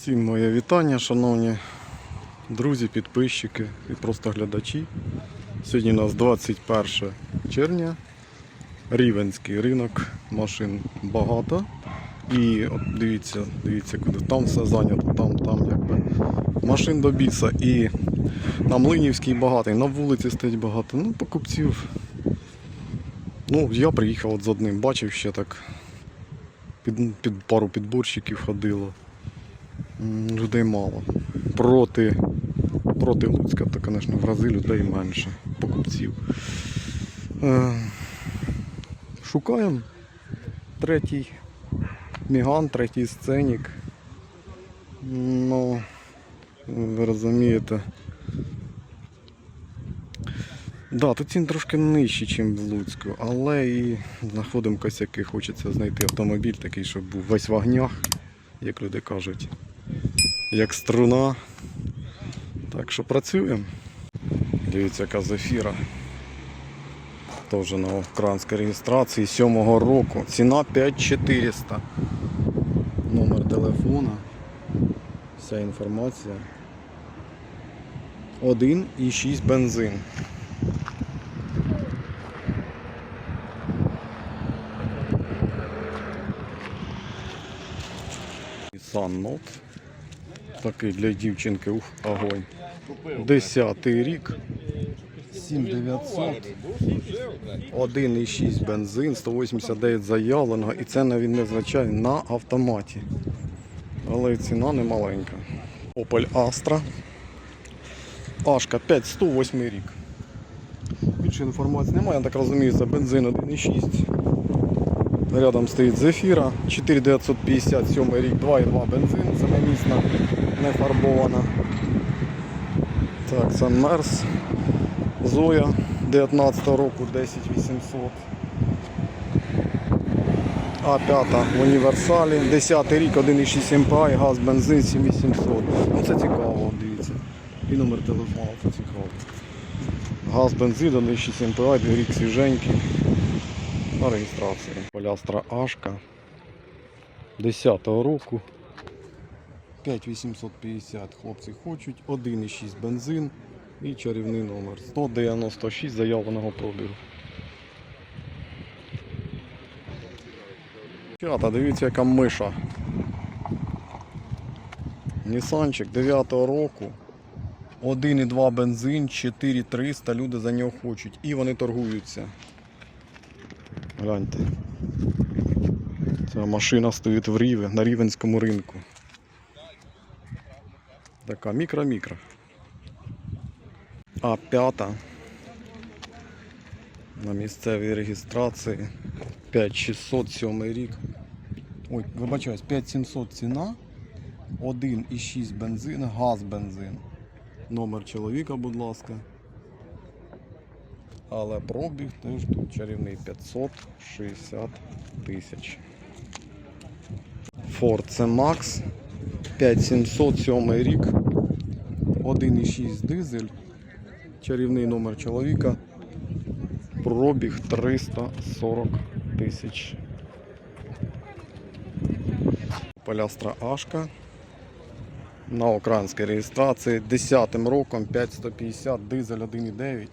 Всім моє вітання, шановні друзі, підписчики і просто глядачі. Сьогодні у нас 21 червня. Рівенський ринок, машин багато. І от дивіться, дивіться, куди там все зайнято, там, там якби машин до біса. І на Млинівській багато, і на вулиці стоїть багато. Ну, покупців. Ну, я приїхав от з одним, бачив ще так. Під, під пару підборщиків ходило. Людей мало. Проти, проти Луцька, то, звісно, в рази людей менше, покупців. Е, шукаємо третій Міган, третій сценік. Ну, ви розумієте. Да, тут ціни трошки нижчі, ніж в Луцьку, але і знаходимо косяки. Хочеться знайти автомобіль такий, щоб був весь в огнях, як люди кажуть, як струна. Так що працюємо. Дивіться, яка зефіра. Теж на українській реєстрації 7-го року. Ціна 5400. Номер телефона. Вся інформація. 1,6 бензин. Nissan Note. Такий для дівчинки, ух, огонь. Десятий рік. 7900. 1,6 бензин, 189 заявленого. І це він незвичайно на автоматі. Але ціна не маленька. Opel Astra. Ашка 5108 рік. Більше інформації немає, я так розумію, це бензин 1,6. Рядом стоїть Зефіра 4957 рік, 2,2 бензин, семимісна, не фарбована. Так, це Мерс. Зоя 19 року 10800. А5 в універсалі. 10 рік, 1,6 МПА і газ, бензин 7800. Ну це цікаво, дивіться. І номер телефону, це цікаво. Газ, бензин, 1,6 МПА, рік свіженький. На реєстрації. Полястра Ашка 10-го року. 5850 хлопці хочуть, 1,6 бензин і чарівний номер. 196 заявленого пробігу. П'ята, дивіться, яка миша. Нісанчик 9-го року. 1,2 бензин, 4300, люди за нього хочуть. І вони торгуються. Гляньте. Ця машина стоїть в Ріві, на Рівенському ринку. Така мікро-мікро. А п'ята. На місцевій реєстрації 5607 рік. Ой, вибачаюсь, 5700 ціна. 1,6 бензин, газ бензин. Номер чоловіка, будь ласка. Але пробіг теж тут чарівний 560 тисяч. Ford C-Max 5707 рік. 1,6 дизель. Чарівний номер чоловіка. Пробіг 340 тисяч. Полястра Ашка. На українській реєстрації 10 роком 5150 дизель 1,9.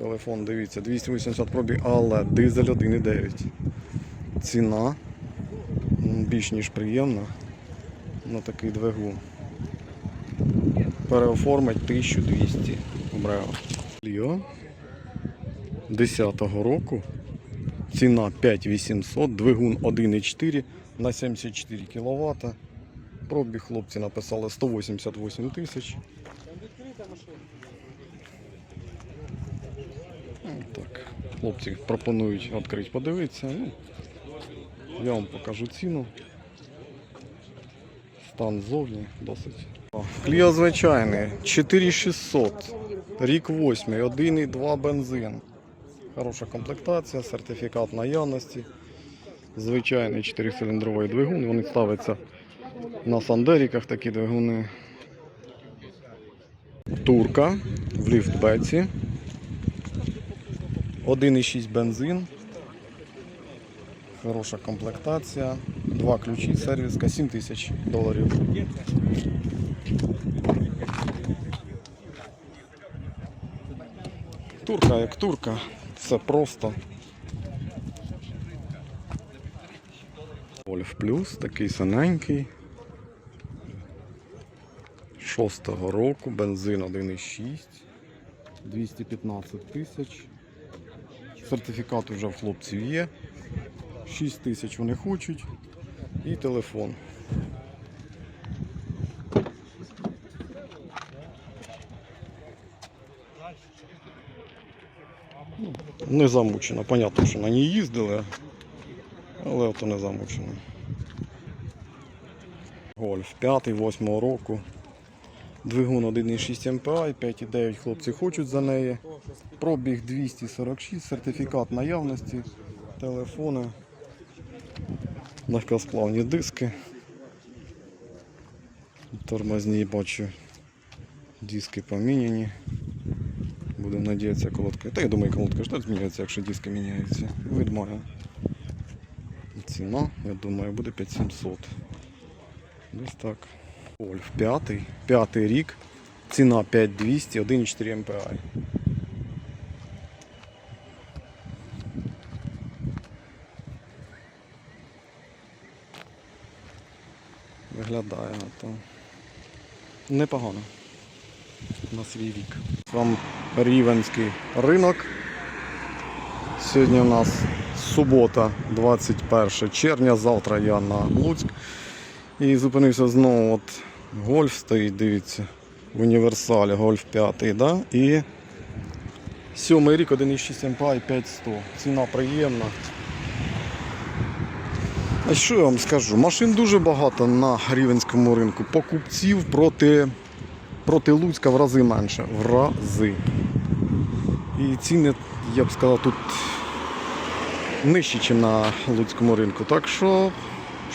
Телефон, дивіться, 280 пробіг, але дизель 1,9. Ціна більш ніж приємна на такий двигун. Переоформить 1200 Брео. Ліо 10-го року. Ціна 5800, двигун 1,4 на 74 кВт. Пробіг хлопці написали 188 тисяч. Ну, Так, хлопці пропонують відкрити, подивитися. Ну, я вам покажу ціну. Стан зовні досить. Кліо звичайний, 4600, рік 8, 1,2 бензин. Хороша комплектація, сертифікат наявності. Звичайний 4-циліндровий двигун, вони ставляться на сандеріках такі двигуни. Турка в ліфтбеці. 1,6 бензин. Хороша комплектація. Два ключі, сервіска, 7 тисяч доларів. Турка як турка, все просто. Вольф плюс, такий синенький. Шостого року, бензин 1,6, 215 тисяч. Сертифікат вже в хлопців є. 6 тисяч вони хочуть. І телефон. Ну, Не замучена. Понятно, що на ній їздили, але ото не замучена. Гольф 5-8 року. Двигун 1,6 МПА, 5,9 хлопці хочуть за неї. Пробіг 246, сертифікат наявності, телефони, легкосплавні диски. Тормозні бачу. Диски поміняні. Будемо надіятися, колодка. Та я думаю, колодка ж теж змінюється, якщо диски міняються. Вид. Ціна, я думаю, буде 5700. Десь так. Ольф п'ятий, п'ятий рік. Ціна 5200, 1,4 МПА. Виглядає то непогано на свій вік. Вам рівенський ринок. Сьогодні у нас субота, 21 червня, завтра я на Луцьк. І зупинився знову. От гольф стоїть, дивіться, в універсалі, гольф 5, да? і сьомий рік 1,6 МПА і 5100. Ціна приємна. А що я вам скажу? Машин дуже багато на рівенському ринку. Покупців проти, проти Луцька в рази менше. В рази. І ціни, я б сказав, тут нижчі, ніж на Луцькому ринку. Так що,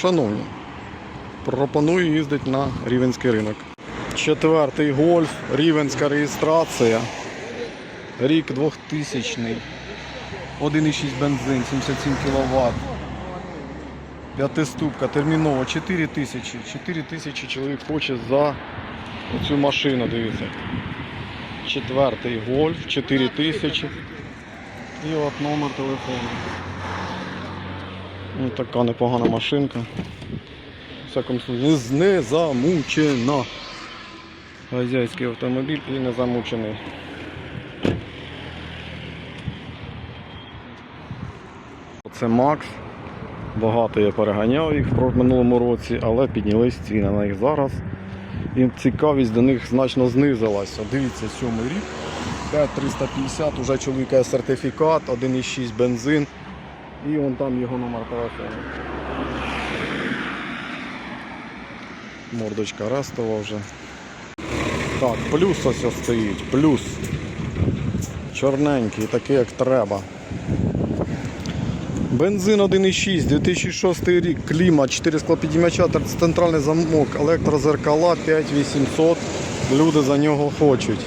шановні, пропоную їздити на рівенський ринок. Четвертий гольф, рівенська реєстрація. Рік 2000 1,6 бензин, 77 кВт. П'ятиступка, терміново 4 тисячі. 4 тисячі чоловік хоче за цю машину, дивіться. Четвертий гольф, 4 тисячі. І от номер телефону. Ось така непогана машинка. Всякому случае, не замучена. Хазяйський автомобіль і не замучений. Це Макс. Багато я переганяв їх в минулому році, але піднялись ціни на них зараз. І цікавість до них значно знизилася. Дивіться, сьомий рік. 5350, уже чоловіка сертифікат, 1,6 бензин. І вон там його номер телефону. Мордочка рестова вже. Так, плюс ось стоїть, плюс. Чорненький, такий як треба. Бензин 1,6, 2006 рік, клімат, 4 склопідіймача, центральний замок, електрозеркала 5800. Люди за нього хочуть.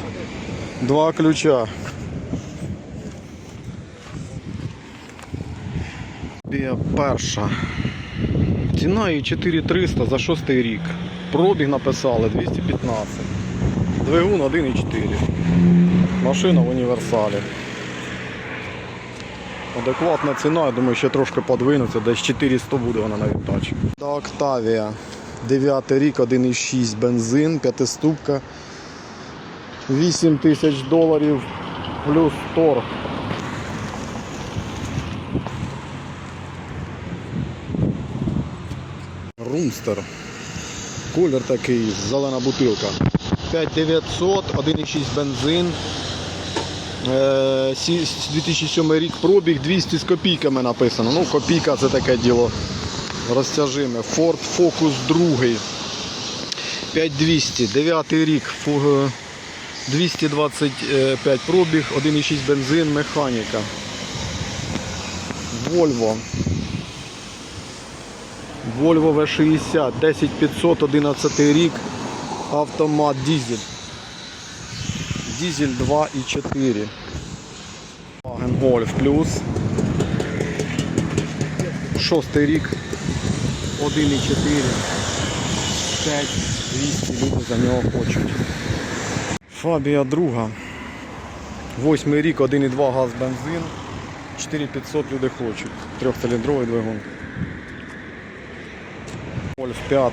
Два ключа. Перша. Ціна її 4300 за 6 рік. Пробіг написали 215. Двигун 1,4. Машина в універсалі. Адекватна ціна, я думаю, ще трошки подвинуться, десь 400 буде вона на віддачі. Та Октавія. 9 рік, 1,6 бензин, п'ятиступка. 8 тисяч доларів плюс торг. Румстер. Колір такий, зелена бутилка. 5900, 1,6 бензин. Е, 2007 рік пробіг 200 з копійками написано. Ну, копійка це таке діло розтяжиме. Ford Focus 2. 5200, 9 рік. Е, 225 пробіг, 1,6 бензин, механіка. Volvo. Volvo V60, 10500, 11 рік. Автомат дизель. Дизель 2,4. Volkswagen Golf Plus. Шостий рік. 1,4. 5 200 люди за нього хочуть. Фабія друга. Восьмий рік, 1,2 газ бензин. 4500 люди хочуть. Трьохциліндровий двигун. Вольф 5,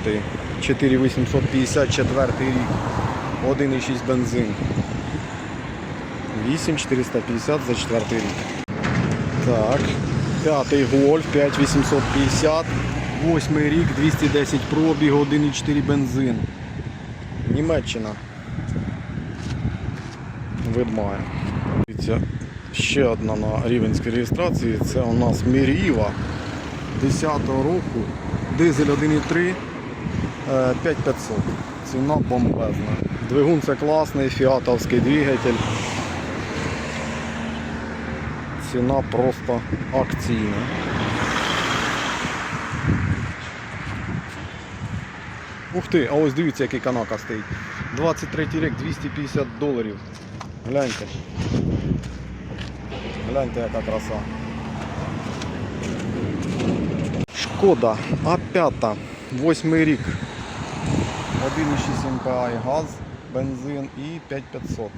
4854 рік. 1,6 бензин. 8450 за четвертий рік. Так. П'ятий гольф 5850. Восьмий рік, 210 пробіг, 1,4 бензин. Німеччина. Видмає. Ще одна на рівенській реєстрації. Це у нас Міріва 10-го року. Дизель 1,3 е, 5500. Ціна бомбезна. Двигун це класний, фіатовський двигатель. Ціна просто акційна. Ух ти, а ось дивіться, який канака стоїть. 23 рік, 250 доларів. Гляньте. Гляньте, яка краса. Шкода. А5, 8 рік. 1,6 МПА газ, бензин і 5500.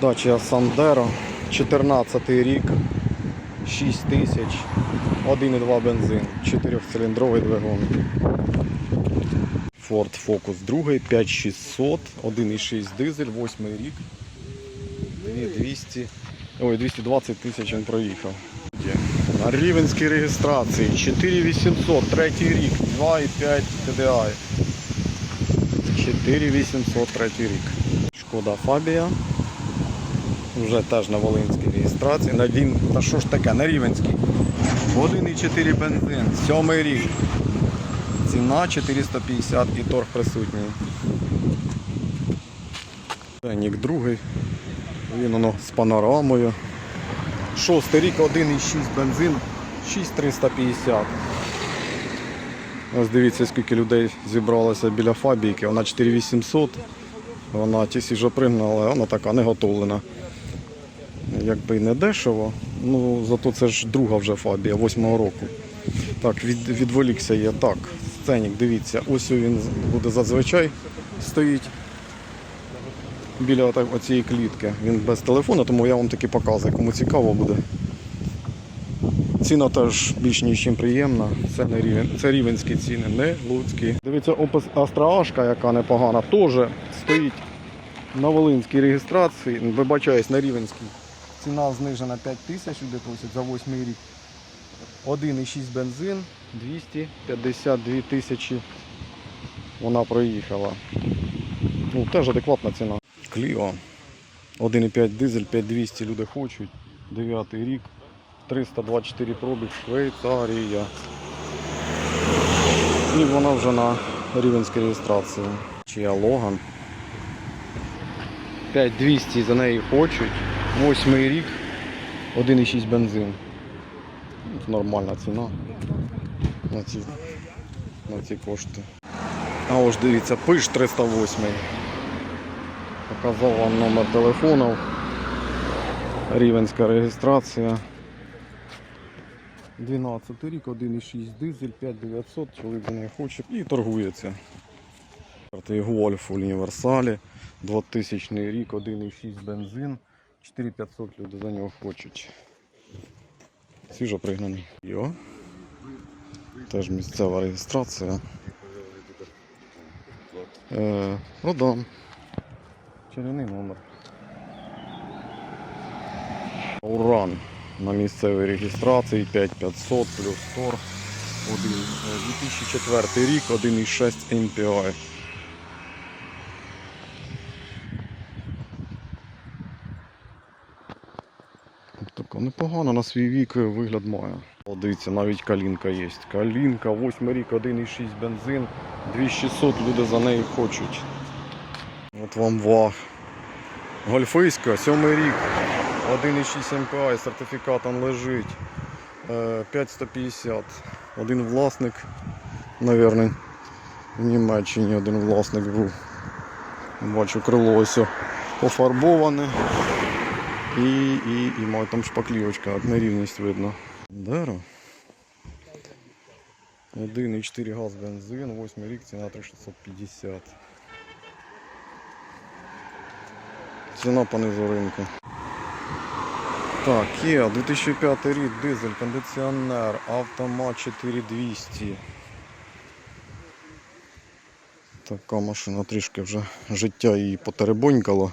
Дача Сандеро, 14 рік, 6 тисяч, 1,2 бензин, 4-циліндровий двигун. Ford Focus 2, 5600, 1,6 дизель, 8 рік, 2200, ой, 220 тисяч він проїхав. На рівенській реєстрації 4800, третій рік, 2,5 TDI. 4800, третій рік. Шкода Фабія. Вже теж на Волинській реєстрації. На він, та що ж таке, на Рівенській. 1,4 бензин, сьомий рік. Ціна 450 і торг присутній. Ценник другий. Він воно з панорамою. Шостий рік 1,6 бензин, 6350. Ось дивіться, скільки людей зібралося біля фабійки. Вона 4800. Вона ті свіжопригнана, але вона така не готовлена. Якби не дешево, ну зато це ж друга вже фабія, восьмого року. Так, від, відволікся я. Так, сценік, дивіться, ось він буде зазвичай стоїть біля оцієї клітки. Він без телефону, тому я вам таки показую, кому цікаво буде. Ціна теж більш ніж приємна. Це не рівень, це рівенські ціни, не луцькі. Дивіться, опис Астраашка, яка непогана, теж стоїть на Волинській реєстрації, вибачаюсь, на Рівенській. Ціна знижена 5 тисяч, люди за 8 рік. 1,6 бензин, 252 тисячі вона проїхала. Ну, теж адекватна ціна. Кліо. 1,5 дизель, 5200 люди хочуть. 9 рік, 324 пробіг, Швейцарія. І вона вже на рівенській реєстрації. Чия Логан. 5200 за неї хочуть. 8 рік, 1,6 бензин. Це Нормальна ціна на ці, на ці кошти. А ось дивіться, пиш 308. Показав вам номер телефону. Рівенська реєстрація. 12 рік, 1,6 дизель, 5900, чоловік неї хоче і торгується. Гольф у універсалі, 2000 рік, 1,6 бензин, 4500 люди за нього хочуть. Свіжо пригнаний. Йо. Теж місцева реєстрація. Е, да. Чарівний номер. Уран на місцевій реєстрації 5500 плюс торг. Один, е, 2004 рік, 1,6 MPI. Така непогано на свій вік вигляд має. Дивіться, навіть калінка є. Калінка, 8 рік, 1,6 бензин, 2600 люди за неї хочуть. От вам ваг. Гольфийська, 7 рік, 1,6 МПА, сертифікат там лежить. Е, 5150. Один власник, мабуть, в Німеччині один власник був. Бачу крило ось пофарбоване. І, і, і має там шпаклівочка, от нерівність видно. Дерево. 1,4 газ бензин, 8 рік, ціна 3650. Ціна понизу ринку. Так, Kia, 2005 рік, дизель, кондиціонер, автомат 4200. Така машина трішки вже життя її потеребонькало.